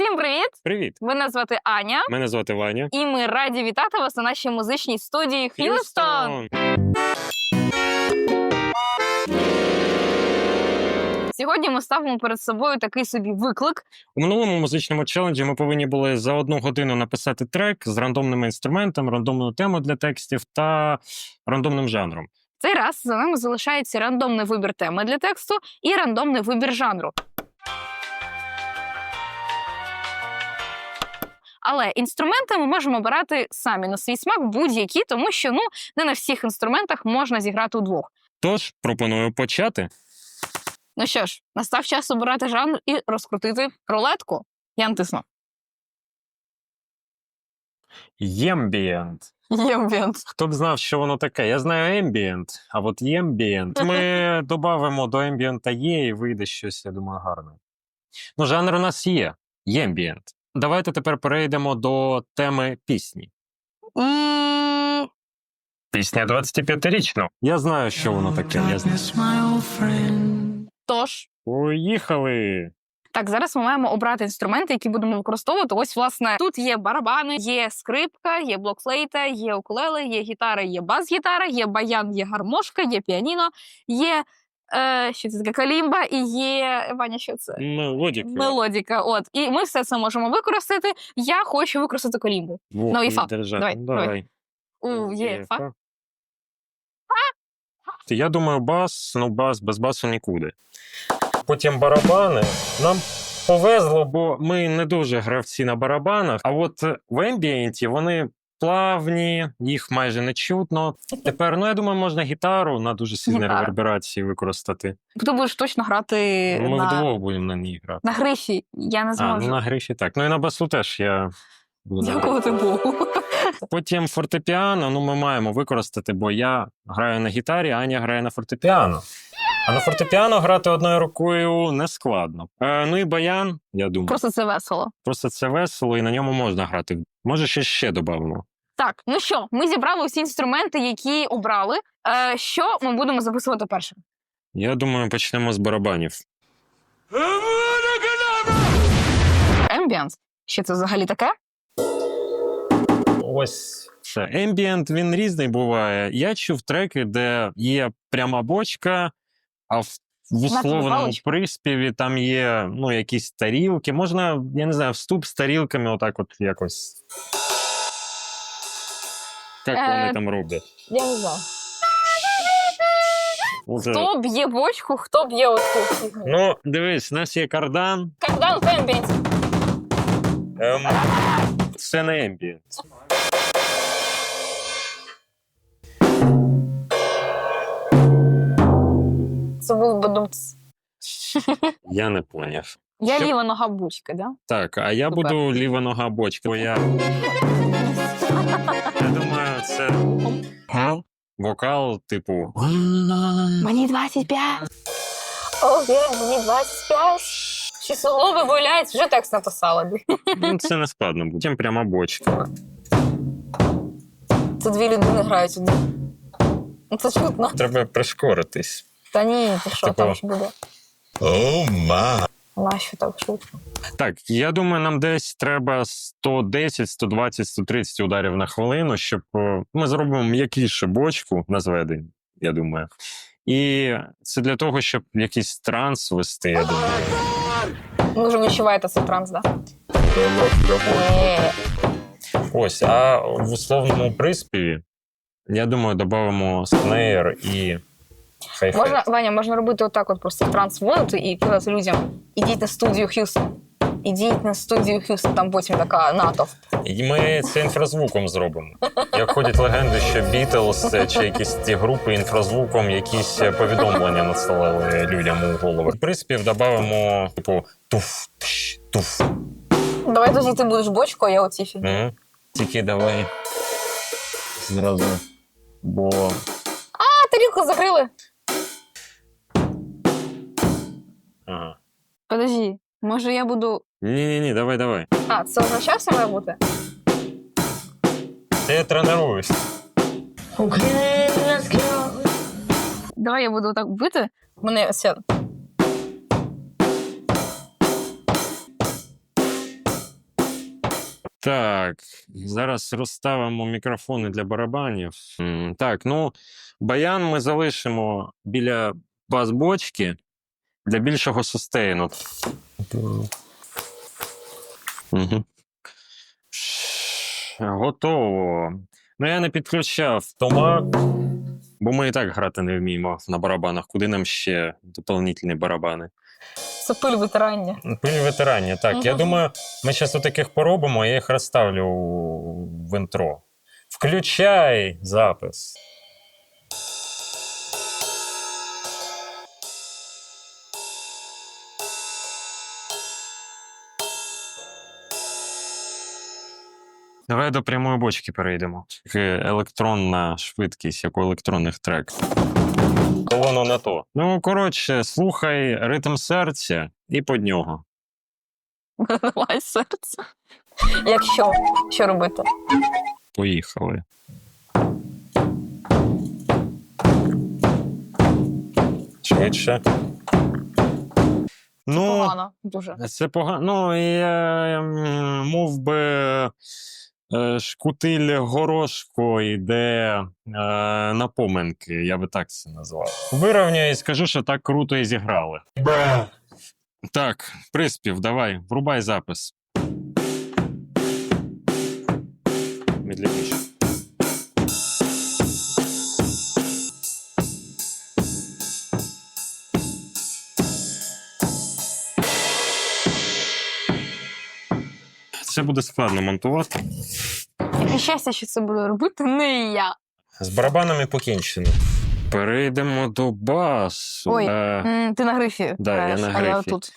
Всім привіт! Привіт! Мене звати Аня, Мене звати Ваня. і ми раді вітати вас на нашій музичній студії Х'юстон. Сьогодні ми ставимо перед собою такий собі виклик. У минулому музичному челенджі ми повинні були за одну годину написати трек з рандомними інструментами, рандомною темою для текстів та рандомним жанром. Цей раз за нами залишається рандомний вибір теми для тексту і рандомний вибір жанру. Але інструменти ми можемо обирати самі на свій смак будь-які, тому що ну не на всіх інструментах можна зіграти удвох. Тож пропоную почати. Ну що ж, настав час обирати жанр і розкрутити рулетку. Я натисну. Ємбієнт. Ємбієнт. Хто б знав, що воно таке? Я знаю ембієнт, а от ємбієнт. Ми додамо до ембієнта є і вийде щось, я думаю, гарне. Ну, жанр у нас є ємбієнт. Давайте тепер перейдемо до теми пісні. Пісня 25-річна. Я знаю, що воно таке. Я знаю. Тож, Поїхали! так, зараз ми маємо обрати інструменти, які будемо використовувати. Ось, власне, тут є барабани, є скрипка, є блокфлейта, є укулеле, є гітара, є бас-гітара, є баян, є гармошка, є піаніно, є е, що це таке калімба і є Ваня, що це? Мелодіка. Мелодіка. От. І ми все це можемо використати. Я хочу використати колімбу. Во, Ну, і фа. держати. Давай, Ну, давай. У, є, фа. фа. Я думаю, бас, ну бас, без басу нікуди. Потім барабани. Нам повезло, бо ми не дуже гравці на барабанах. А от в ембієнті вони плавні, їх майже не чутно. Тепер, ну я думаю, можна гітару на дуже сильній Гітара. реверберації використати. Ти будеш точно грати Ми на, вдвох будемо на ній грати. на грифі. Я не А, зможу. ну на грифі так. Ну і на басу теж я. буду Дякувати Богу. Потім фортепіано, ну ми маємо використати, бо я граю на гітарі, Аня грає на фортепіано. А на фортепіано грати одною рукою не складно. Е, ну і баян, я думаю, просто... Просто це весело. Просто це весело і на ньому можна грати. Може, ще ще додамо. Так, ну що, ми зібрали всі інструменти, які обрали. Е, що ми будемо записувати першим? Я думаю, почнемо з барабанів. Ембіанс. Що це взагалі таке? Ось це. Ембієнт він різний буває. Я чув треки, де є пряма бочка, а в, в условному приспіві там є ну, якісь тарілки. Можна, я не знаю, вступ з тарілками, отак от якось. Як Е, вони там роблять? Я не знаю. Оце- Хто б'є бочку, хто б'є оцю фігню? Ну, дивись, у нас є кардан. Кардан в ембіанс. Ем, це не ембієнт. Це був бадумц. Я не поняв. Я Що? ліва нога бучки, да? Так, а я Супер. буду ліва нога бочка. Бо я, думаю, це вокал, типу. Мені 25. О, є, мені 25. Чи солови болять, вже текст написала. Ну, це не складно. Потім пряма бочка. Це дві людини грають одну. Ну, Це чутно. Треба прискоритись. Та ні, ти що Типу. там ще буде? Нащо так швидко? Так, я думаю, нам десь треба 110, 120, 130 ударів на хвилину, щоб ми зробимо м'якіше бочку на зведення, я думаю. І це для того, щоб якийсь транс вести, я думаю. Ви вже відчуваєте цей транс, так? Е, Ось, а в условному приспіві, я думаю, додамо снейр і хай-хет. Можна, Ваня, можна робити отак, от просто транс вводити і казати людям: ідіть на студію Х'юстон. Ідіть на студію Х'юстон, там потім така натовп. І ми це інфразвуком зробимо. Як ходять легенди, що Бітлз чи якісь ті групи інфразвуком якісь повідомлення надсилали людям у голови. Приспів додамо, типу, туф, тш, туф. Давай тоді ти будеш бочку, а я оці фігні. Мгм. Тільки давай зразу. Бо А, тарілку закрили. ага. Подожди, може я буду. Ні-ні, ні, давай, давай. А, це означався має бути? Та я тренуюсь. Давай я буду так бити. У мене оця Так, зараз розставимо мікрофони для барабанів. Так, ну, баян ми залишимо біля бас-бочки для більшого сустейну. Угу. Готово. Ну, я не підключав томак, бо ми і так грати не вміємо на барабанах. Куди нам ще доповнительні барабани? Це пиль витирання. Пиль ветерані, так. Я думаю, ми зараз таких поробимо, я їх розставлю в інтро. Включай запис. Давай до прямої бочки перейдемо. Електронна швидкість, як у електронних трек. Воно не то. Ну, коротше, слухай ритм серця і под нього. Давай серце. Якщо, що робити? Поїхали. Швидше. Ну, Погано, дуже. це погано. Ну, я м, мов би шкутиль горошко йде е, на поминки, я би так це назвав. Вирівняю і скажу, що так круто і зіграли. Так, приспів, давай, врубай запис. Це буде складно монтувати. Яке щастя, що це буду робити не я. З барабанами покінчено. Перейдемо до басу. Ой. Е, М, Ти на грифі. Да, я граєш, на А я грифі. тут.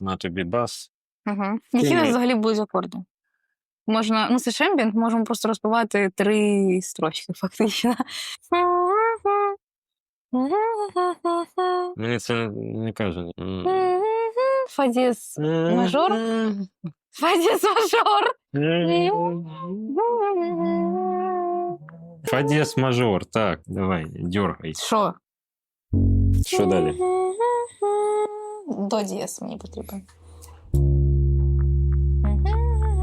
на тобі бас. Угу. Які у нас взагалі будуть акорди? Можна, ну це ж ембієнт, можемо просто розпивати три строчки, фактично. Мені це не каже. Фадіс. Мажор? Фадіс мажор. Фа дієс мажор, так, давай, дергай. Що? Що далі? До дієс мені потрібен.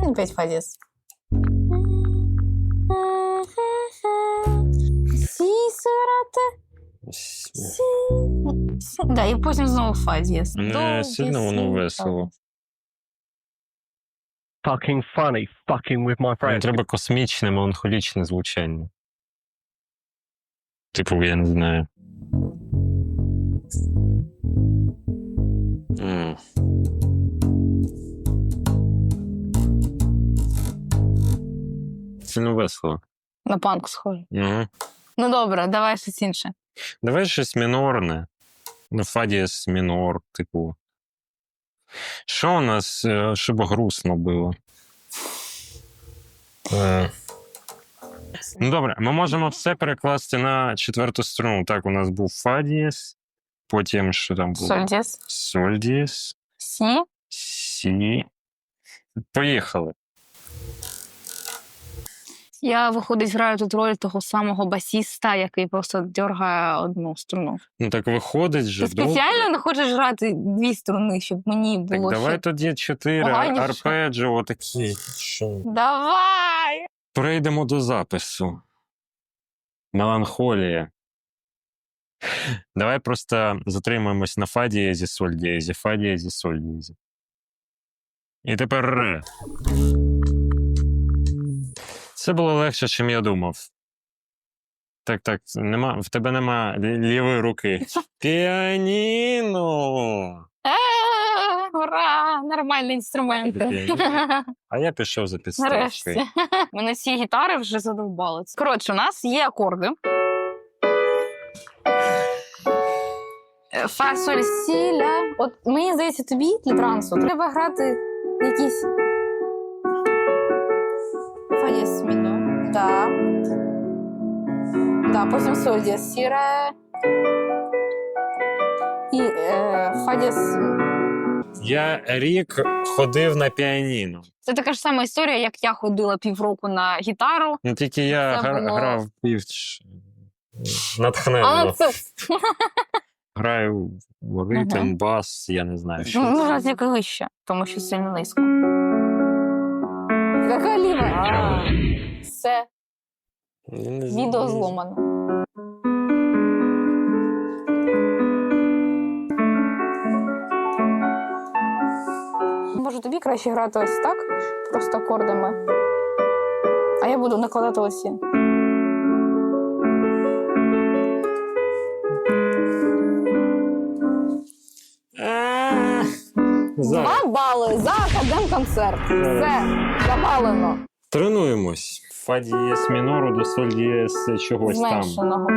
Опять фа дієс. Сі, сирате, сі. Да, і потім знову фа дієс. Не До, сильно ді, воно сі, весело. Fucking funny, fucking with my friends. треба космічне, меланхолічне звучання. Типу, я не знаю. М. Сильно весело. На панк схоже. Угу. Ну добре, давай щось інше. Давай щось мінорне. Ну, фа дієс мінор, типу. Що у нас, е, щоб грустно було? Е. Ну, добре, ми можемо все перекласти на четверту струну. Так, у нас був Фадіс. потім що там було? Сольдіс. Сольдіс. Сі. сі. Поїхали. Я, виходить, граю тут роль того самого басіста, який просто дергає одну струну. Ну так виходить же. Ти спеціально не хочеш грати дві струни, щоб мені Так було давай ще... тоді чотири арпеджіо такі. Що? Давай! Перейдемо до запису. Меланхолія. Давай просто затримаємось на фа дієзі, соль дієзі, фа дієзі. І тепер. Це було легше, чим я думав. Так, так, нема, в тебе нема лівої руки. Піаніно! Е, Ура! Нормальний інструмент. А я пішов за. Нарешті. Мене ці гітари вже задовбали. Коротше, у нас є акорди. Е, Фа, соль, сі, ля. От мені здається, тобі для трансу треба грати якісь. Фа дієс міно. Да. Да, потім соль дієс сі, ре. І е, фа. Я рік ходив на піаніно. Це така ж сама історія, як я ходила півроку на гітару. Ну тільки я Це гра- було- грав півч натхненно. Але це Граю в ритм, бас, я не знаю, що. ну, раз як вище, тому що сильно низько. Яка ліва? Все, відео зломано. Може, тобі краще грати ось так, просто акордами. А я буду накладати ось. А, Два бали за академ-концерт. Все, запалено. Тренуємось. Фа дієс мінору до соль дієс чогось там. Просто.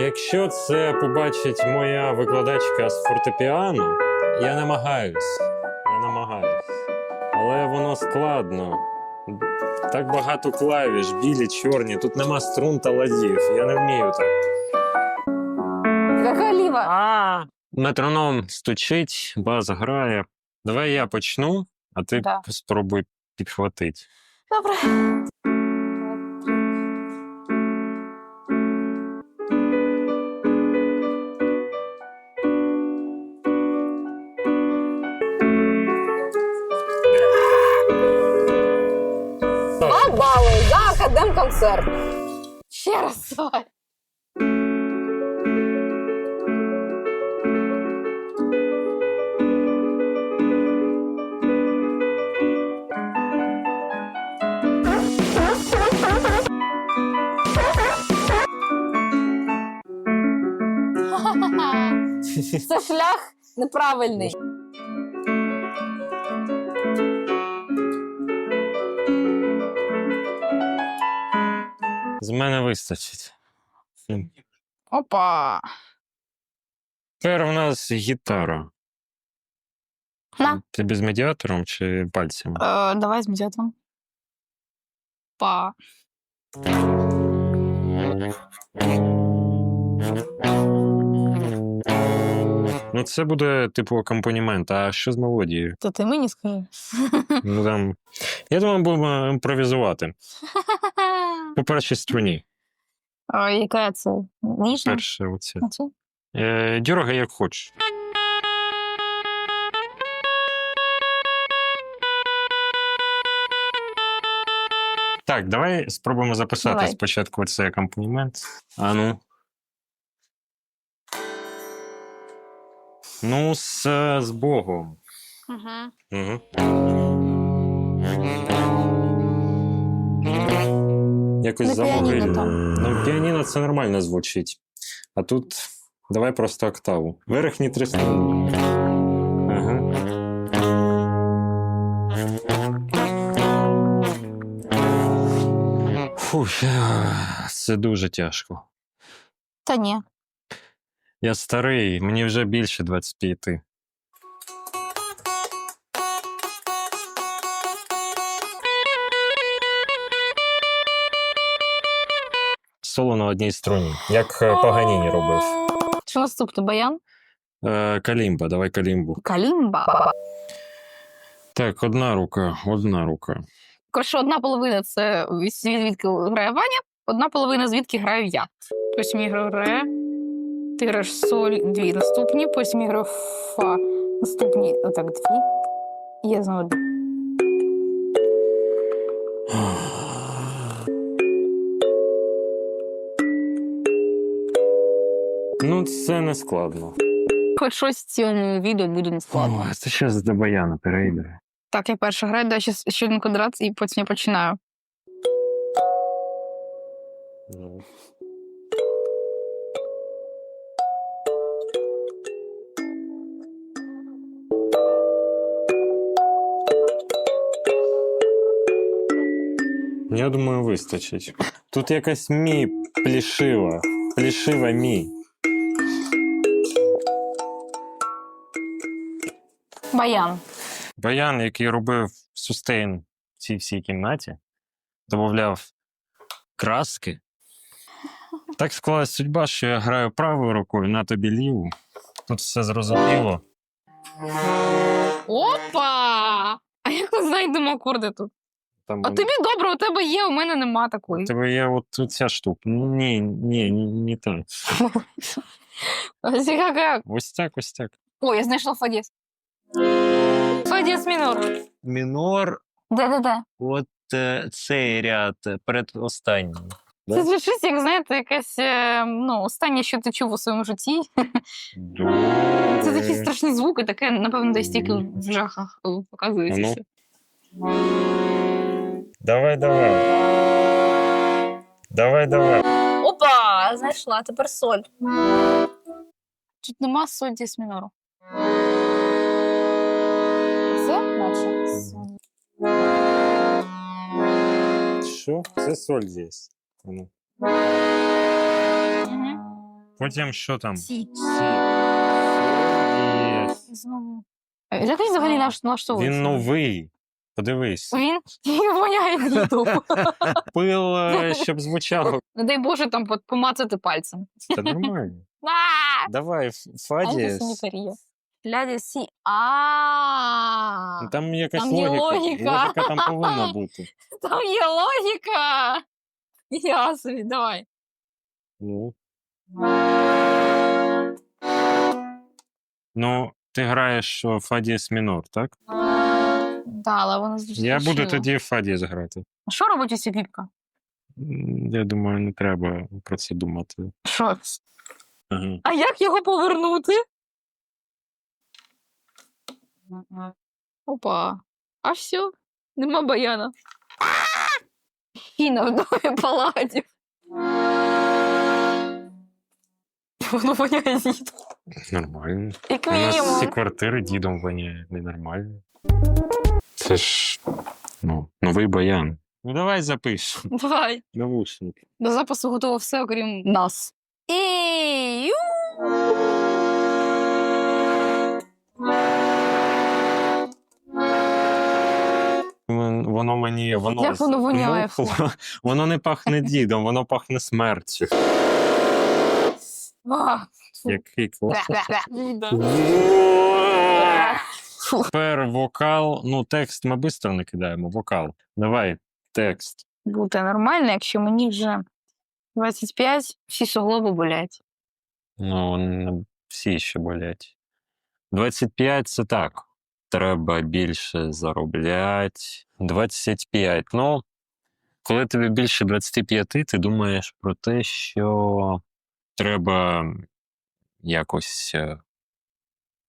Якщо це побачить моя викладачка з фортепіано, я намагаюсь. Я намагаюсь. Але воно складно. Так багато клавіш, білі, чорні, тут нема струн та ладів. Я не вмію так. Яка ліва? Метроном стучить, бас грає. Давай я почну, а ти Да. спробуй підхватити. Добре. Два бали за академ-концерт. Ще раз давай. Це шлях неправильний. З мене вистачить. Опа. Тепер у нас гітара. На. Ти з медіатором чи пальцями? Е, давай з медіатором. Па. Ну, це буде типу акомпанімент. А що з мелодією? То ти мені скажи. Ну там. Я думаю, будемо імпровізувати. По першій струні. А, яка це? Ніжна? Перше, оце. Оце? Е, дьоргай як хочеш. Так, давай спробуємо записати Давай. спочатку цей акомпанімент. А ну. Ну, з, з Богом. Угу. Угу. Якось На піаніно замогильно. там. Ну, піаніно це нормально звучить. А тут давай просто октаву. Верхні три струни. Ага. Фух, е, це дуже тяжко. Та ні. Я старий, мені вже більше 25. Соло на одній струні, як е, Паганіні робив. Що наступне? Баян? Е, калімба, давай калімбу. Калімба. Так, одна рука, одна рука. Коротше, одна половина це звідки грає Ваня, одна половина звідки граю я. Потім я граю ре, ти граєш соль, дві наступні, потім я фа, наступні, отак, дві. І я знову. Ну, це не складно. Хоч щось в цьому відео буде не складно. О, це зараз до баяна перейде. Так, я перша граю, далі ще- ще один квадрат, і потім я починаю. Ну. Я думаю, вистачить. Тут якась мі плішива. Плішива мі. Баян. Баян, який робив сустейн в цій всій кімнаті, додавав краски. Так склалась судьба, що я граю правою рукою, на тобі ліву. Тут все зрозуміло. Опа! А як ми знайдемо акорди тут? Там А тобі добре, у тебе є, у мене нема такої. у тебе є от ця штука. Ні, ні, ні, не так. Ось яка- Ось так, ось так. О, я знайшла фадіс. Фадіс мінор. мінор, Де-де-де. от е, цей ряд е, передостанній. Да? Це звучить, як знаєте, якесь е, ну, останнє, що ти чув у своєму житті. Це такі страшні звуки, таке, напевно, десь тільки в жахах е, показується. Ну. все. Давай, давай. Давай, давай. Опа! Знайшла, тепер соль. Тут нема соль діс мінору. Це наче соль. Що? Це соль є. Ну. Мгм. Потім що там? Сі. Сі. Соль є. Знову. Е, Як він взагалі наш налаштовується? Він новий. Подивись. Він воняє дідом. Пил, е, щоб звучало. Не дай Боже там помацати пальцем. Та нормально. Давай, Фадіс. Ляді сі. А. Ну, Там якась Там є логіка. логіка. Там повинна бути. Там є логіка. Я собі, давай. Ну. Ну, ти граєш Фадіс мінор, так? Да, але воно звучить. Я буду тоді Фадіс грати. А Що робить ось ця Я думаю, не треба про це думати. Що? Ага. А як його повернути? Опа. А все, нема баяна. Фіна в домі паладів. Воно воняє дідом. Нормально. Як У нас всі мінімум. квартири дідом воняє, ненормально. Це ж ну, новий баян. Ну давай запишемо. Давай. Навушники. До запису готово все, окрім нас. І... ю! Воно мені воно Як воно воняє, змухло. Воно не пахне дідом, воно пахне смертю. А, Який клас. Тепер вокал. Ну, текст ми швидко не кидаємо. Вокал. Давай, текст. Бути нормально, якщо мені вже 25, всі суглоби болять. Ну, вони всі ще болять. 25 це так. Треба більше заробляти. 25. Ну, коли тобі більше 25, ти думаєш про те, що треба якось е,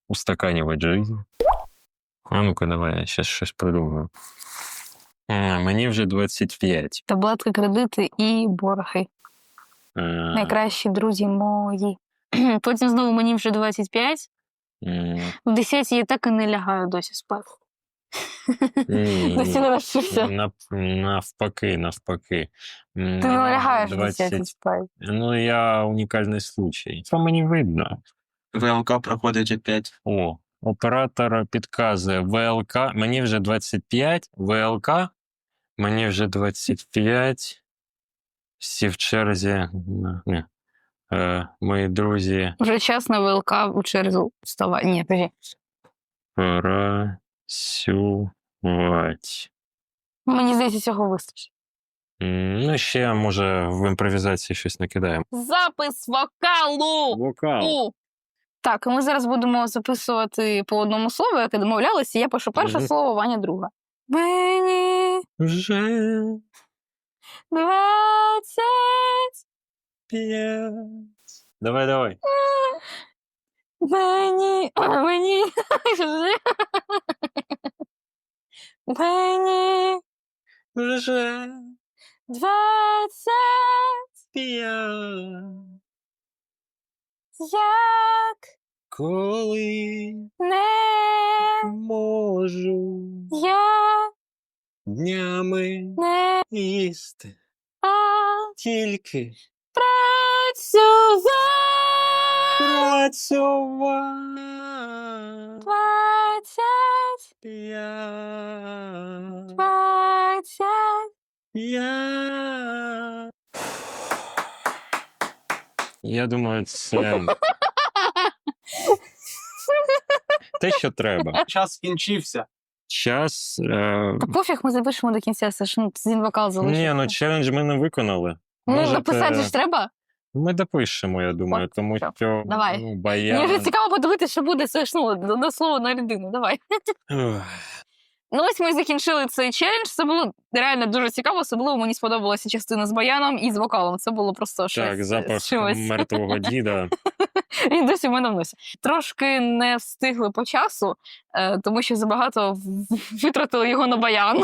устаканювати життя. А ну-ка, давай, я ще щось придумаю. А, мені вже 25. Таблетки, кредити і борги. Е, Найкращі друзі мої. Потім знову мені вже 25. м, В 10 я так і не лягаю досі спати. Досі не розчився. Нав- навпаки, навпаки. Ти не лягаєш в 10 20. спати. Ну, я унікальний случай. Це мені видно. ВЛК проходить опять. О, оператор підказує ВЛК. Мені вже 25, ВЛК. Мені вже 25. Всі в черзі. Ні. Е, мої друзі, Вже час на ВЛК у чергу вставай. Ні, подожди. працювати. Мені здається, цього вистачить. Ну, ще, може, в імпровізації щось накидаємо. Запис вокалу! Вокал. У. Так, і ми зараз будемо записувати по одному слову, яке домовлялися. Я пишу перше Мгм. слово, Ваня друге. Мені Вже двадцять. п'ять. Давай, давай. Мені. а, Мені. Мені Вже двадцять. п'ять. Як Коли не можу я днями не їсти тільки працював. працювати. Двадцять, П'ять. двадцять. Я... Я думаю, це те, що треба. Час скінчився. Час. Е... Та пофіг, ми запишемо до кінця, це ж ну, один вокал залишився. Ні, ну челендж ми не виконали. ну, Можете- написати ж треба. Ми допишемо, я думаю, От, тому що. що Давай. ну, Мені вже цікаво подивитися, що буде це ж ну, до, до слова на людину. Давай. Ух. Ну, ось ми і закінчили цей челендж. Це було реально дуже цікаво. Особливо мені сподобалася частина з баяном і з вокалом. Це було просто щось Так, запах щось. мертвого діда. Він досі в мене в носі. Трошки не встигли по часу, е, тому що забагато витратили його на баян.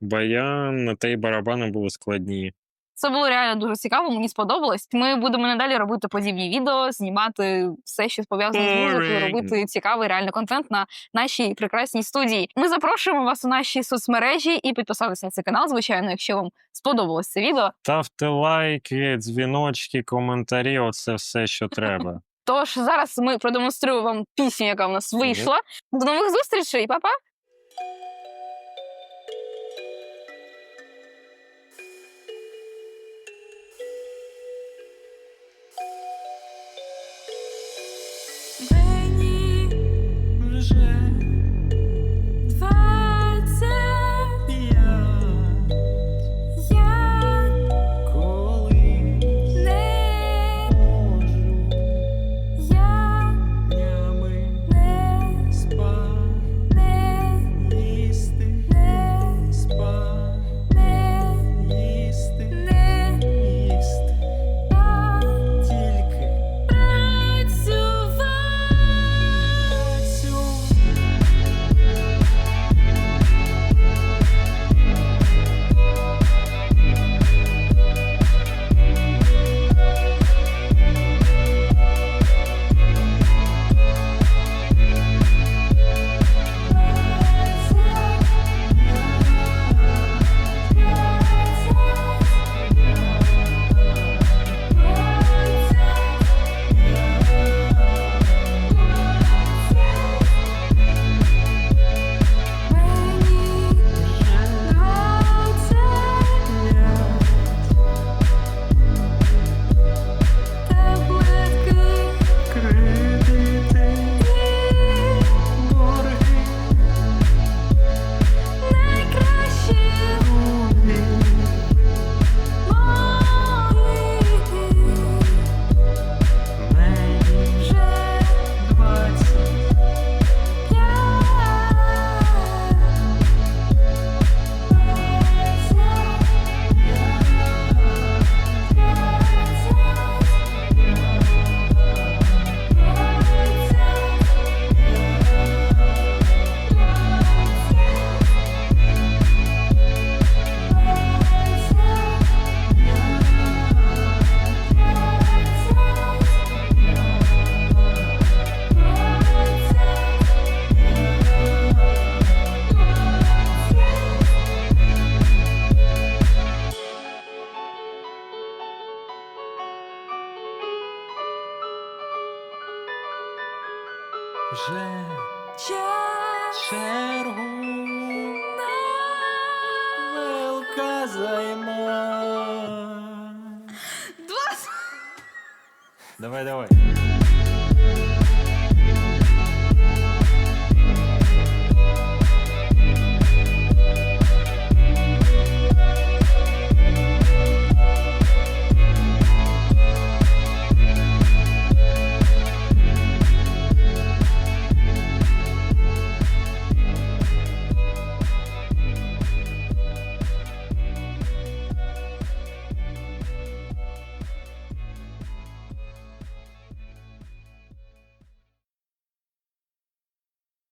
Баян та й барабани були складні. Це було реально дуже цікаво, мені сподобалось. Ми будемо надалі робити подібні відео, знімати все, що пов'язане з музикою, робити цікавий реально контент на нашій прекрасній студії. Ми запрошуємо вас у наші соцмережі і підписатися на цей канал, звичайно, якщо вам сподобалось це відео. Ставте лайки, дзвіночки, коментарі оце все, що треба. Тож зараз ми продемонструємо вам пісню, яка в нас вийшла. До нових зустрічей, па-па! Чергу велка займа. Два Давай, давай.